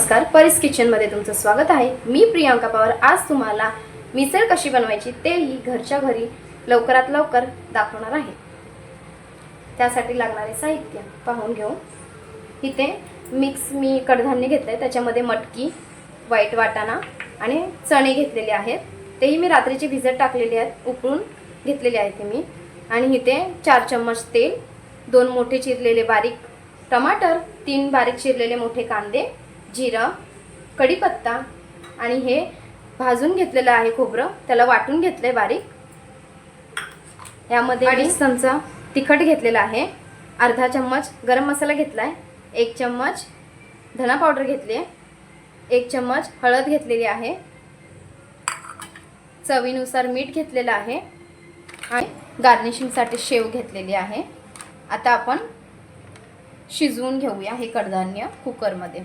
नमस्कार परीस किचनमध्ये तुमचं स्वागत आहे. मी प्रियांका पवार. आज तुम्हाला मिसळ कशी बनवायची तेही घरच्या घरी लवकरात लवकर दाखवणार आहे. त्यासाठी लागणारे साहित्य पाहून घेऊ. इथे मिक्स मी कडधान्य घेतलं आहे त्याच्यामध्ये मटकी व्हाईट वाटाणा आणि चणे घेतलेले आहेत. तेही मी रात्रीची भिजत टाकलेली आहेत. उकळून घेतलेले आहेत ते मी. आणि इथे चार चम्मच तेल दोन मोठे चिरलेले बारीक टमाटर तीन बारीक चिरलेले मोठे कांदे जिरं कढीपत्ता आणि हे भाजून घेतलेलं आहे खोबरं. त्याला वाटून घेतलं आहे बारीक. यामध्ये अडीच चमचा. तिखट घेतलेला आहे. अर्धा चम्मच गरम मसाला घेतला आहे एक चम्मच धना पावडर घेतली आहे. एक चम्मच हळद घेतलेली आहे. चवीनुसार मीठ घेतलेलं आहे. आणि गार्निशिंगसाठी शेव घेतलेली आहे. आता आपण शिजवून घेऊया हे कडधान्य कुकरमध्ये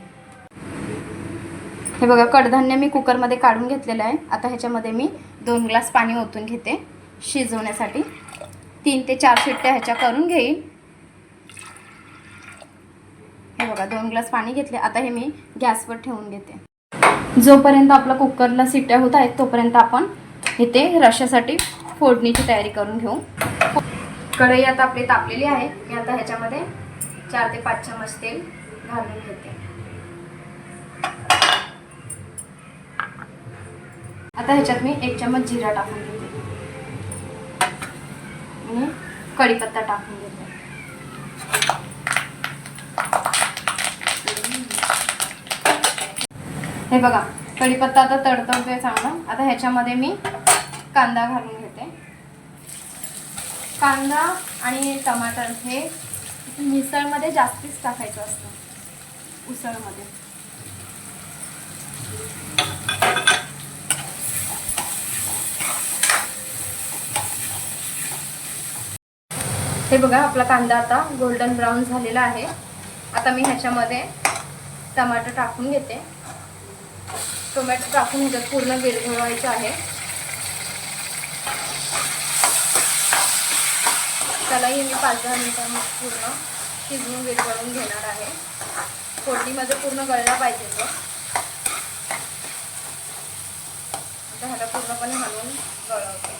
हे बघा कडधान्य मी कुकरमध्ये काढून घेतलेलं आहे. आता ह्याच्यामध्ये मी दोन ग्लास पाणी ओतून घेते शिजवण्यासाठी. तीन ते चार शिट्ट्या ह्याच्या करून घेईन. हे बघा दोन ग्लास पाणी घेतले. आता हे मी गॅसवर ठेवून घेते. जोपर्यंत आपला कुकरला सिट्ट्या होत आहेत तोपर्यंत आपण इथे रशासाठी फोडणीची तयारी करून घेऊ. कढई आता आपली तापलेली आहे. मी आता ह्याच्यामध्ये चार ते पाच चमच तेल घालून घेते. आता ह्याच्यात मी एक चम्मच जिरा टाकून घेते. आणि कढीपत्ता टाकून घेते. हे बघा कढीपत्ता आता तडतडतोय चांगला. आता ह्याच्यामध्ये मी कांदा घालून घेते. कांदा आणि टमाटर हे मिसळमध्ये जास्तीच टाकायचं असतं. उसळमध्ये. हे बघा आपला कांदा आता गोल्डन ब्राऊन झालेला आहे. आता मी ह्याच्यामध्ये टमाटर टाकून घेते. टोमॅटो टाकून ह्याच्यात पूर्ण विरघळवायचं आहे. त्यालाही मी पाच दहा मिनिटांमध्ये पूर्ण शिजवून विरघळून घेणार आहे. फोडणीमध्ये पूर्ण गळला पाहिजे तो. आता ह्याला पूर्णपणे हलवून गळवते.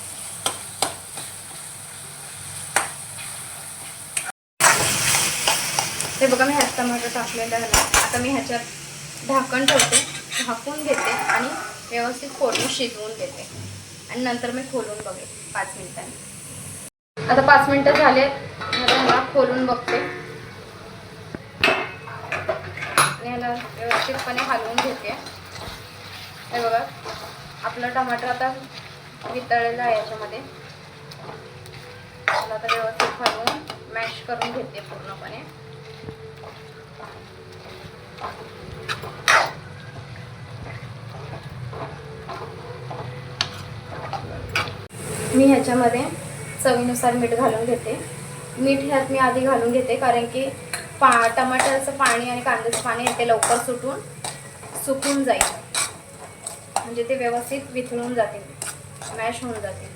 हे बघा मी ह्यात टमाटर टाकलेला झाला आता मी ह्याच्यात झाकण ठेवते झाकून घेते आणि व्यवस्थित फोडून शिजवून देते. आणि नंतर मी खोलून बघेन पाच मिनिटांनी. आता पाच मिनटं झाले ह्याला खोलून बघते. आणि ह्याला व्यवस्थितपणे हलवून घेते. हे बघा आपलं टमाटर आता वितळलेलं आहे याच्यामध्ये. आता व्यवस्थित हलवून मॅश करून घेते पूर्णपणे. मी ह्याच्यामध्ये चवीनुसार मीठ घालून घेते. मीठ ह्यात मी आधी घालून घेते कारण की पा टमाटरचं पाणी आणि कांद्याचं पाणी ते लवकर सुटून सुकून जाईल. म्हणजे ते व्यवस्थित विथळून जातील मॅश होऊन जातील.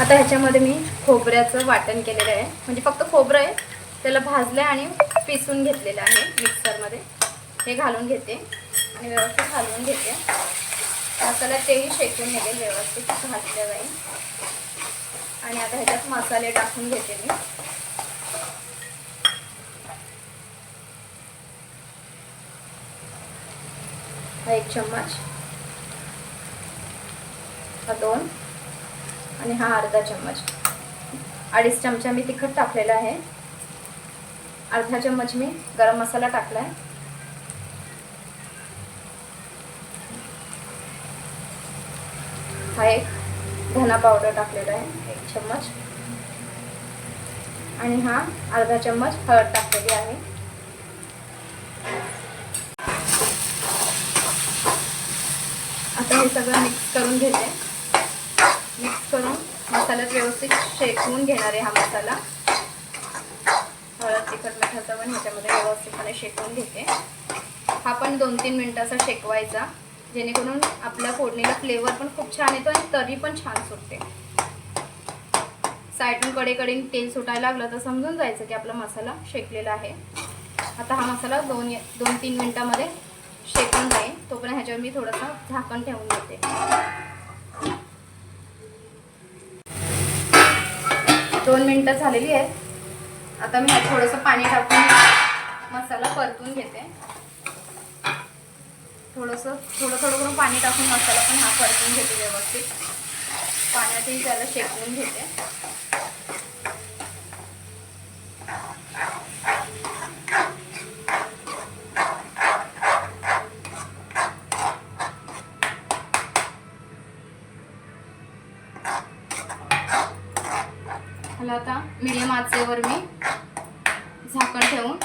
आता ह्याच्यामध्ये मी खोबऱ्याचं वाटण केलेलं आहे. म्हणजे फक्त खोबरं आहे त्याला भाजलं आणि पिसून घेतलेलं आहे मिक्सरमध्ये. हे घालून घेते. आणि व्यवस्थित घालून घेते. मसाला तेही शेकून निघेल व्यवस्थित भाजल्या जाईल आणि आता ह्याच्यात मसाले टाकून घेते मी. हा एक चम्मच. हा दोन. आणि हा अर्धा चम्मच. अडीच चमचा मी तिखट टाकलेला आहे. अर्धा चम्मच मी गरम मसाला टाकला आहे हा एक धना पावडर टाकलेला आहे एक चम्मच. आणि हा अर्धा चम्मच हळद टाकलेली आहे. आता हे सगळं मिक्स करून घेते. मिक्स करून मसाल्यात व्यवस्थित शेकवून घेणार आहे हा मसाला. हळद तिखट मिठाचा पण ह्याच्यामध्ये व्यवस्थितपणे शेकवून घेते. हा पण दोन तीन मिनटाचा शेकवायचा जेणेकरून आपल्या फोडणीला फ्लेवर पण खूप छान येतो आणि तरी पण छान सुटते. साईडून कडेकडे तेल सुटायला लागलं तर समजून जायचं की आपला मसाला शेकलेला आहे. आता हा मसाला दोन दोन तीन मिनटामध्ये शेकून जाईल. तोपर्यंत ह्याच्यावर मी थोडंसं झाकण ठेवून घेते दोन मिनटं झालेली आहेत. आता मी थोडंसं पाणी टाकून मसाला परतून घेते. थोडंसं थोडं थोडं करून पाणी टाकून मसाला पण हा परतून घेते व्यवस्थित. पाण्यातही त्याला शेकवून घेते. याला आता. मिडियम आचेवर मी झाकण ठेवून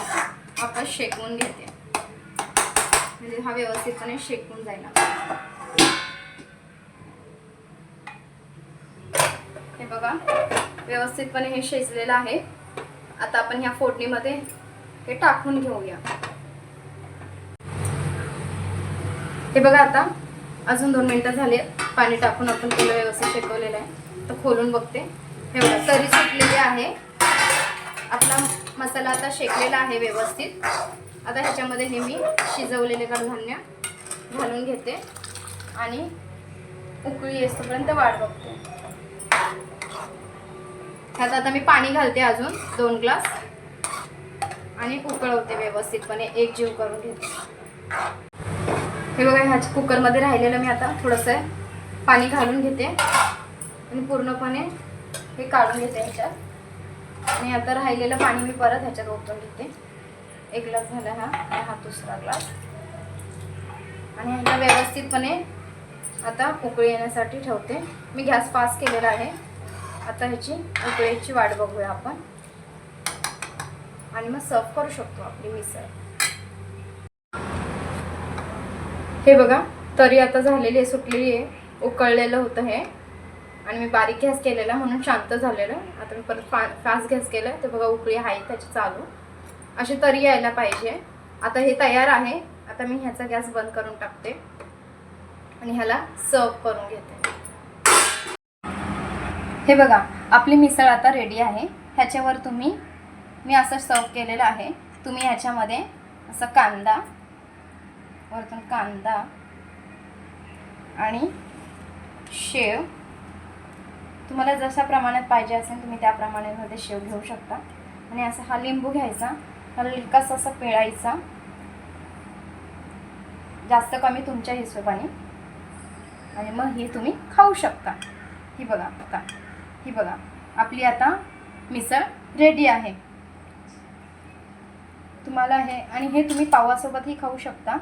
आपण शेकवून घेते. म्हणजे हा व्यवस्थितपणे शेकून जाईल हे बघा व्यवस्थितपणे हे शेजलेलं आहे. आता आपण ह्या फोडणीमध्ये हे टाकून घेऊया. हे बघा आता अजून दोन मिनटं झाले. पाणी टाकून आपण तुला व्यवस्थित शेकवलेलं आहे. तर खोलून बघते. हे बघा तरी सुटलेली आहे. आपला मसाला आता शेकलेला आहे व्यवस्थित. आता ह्याच्यामध्ये हे मी शिजवलेले कडधान्य घालून घेते. आणि उकळी येतोपर्यंत वाढ बघते. ह्यात आता मी पाणी घालते अजून दोन ग्लास. आणि उकळवते व्यवस्थितपणे एक जीव करून घेते. हे बघा ह्या कुकरमध्ये राहिलेलं मी आता थोडंसं पाणी घालून घेते. आणि पूर्णपणे हे काढून घेते ह्याच्यात. आणि आता राहिलेलं पाणी मी परत ह्याच्यात ओतून घेते. एक ग्लास झाला हा आणि हा दुसरा ग्लास. आणि ह्याला व्यवस्थितपणे आता उकळी येण्यासाठी ठेवते. मी गॅस पास केलेला आहे. आता ह्याची उकळीची वाट बघूया आपण. आणि मग सर्व करू शकतो आपली मिसळ. हे बघा तरी आता झालेली आहे सुटलेली आहे उकळलेलं होतं हे. आणि मी बारीक गॅस केलेला म्हणून शांत झालेलं. आता मी परत फा फास्ट गॅस केलं ते बघा उकळी आहे त्याची चालू. अशी तरी यायला पाहिजे. आता हे तयार आहे. आता मी ह्याचा गॅस बंद करून टाकते. आणि ह्याला सर्व करून घेते. हे बघा आपली मिसळ आता रेडी आहे. ह्याच्यावर तुम्ही मी असं सर्व केलेलं आहे. तुम्ही ह्याच्यामध्ये असं कांदा वरतून कांदा आणि शेव तुम्हाला जशा प्रमाणात पाहिजे असेल तुम्ही त्या प्रमाणामध्ये शेव घेऊ शकता. आणि असा हा लिंबू घ्यायचा. हलकासा असा पिळायचा. जास्त कमी तुमच्या हिशोबाने. आणि मग ही तुम्ही खाऊ शकता. ही बघा आता. ही बघा. आपली आता मिसळ रेडी आहे. तुम्हाला हे आणि हे तुम्ही पावासोबतही खाऊ शकता.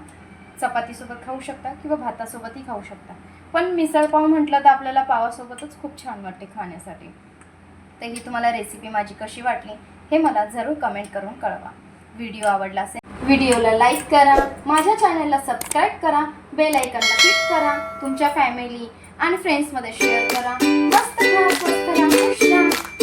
चपातीसोबत खाऊ शकता किंवा भातासोबतही खाऊ शकता. पण मिसळपाव म्हटलं तर आपल्याला पावासोबतच खूप छान वाटते खाण्यासाठी. तर ही तुम्हाला रेसिपी माझी कशी वाटली हे मला जरूर कमेंट करून कळवा. व्हिडिओ आवडला असेल व्हिडिओला लाईक करा माझ्या चॅनलला सबस्क्राईब करा बेल ऐकनला क्लिक करा तुमच्या फॅमिली आणि फ्रेंड्समध्ये शेअर करा. मस्त करा स्वस्त राहा खुश राहा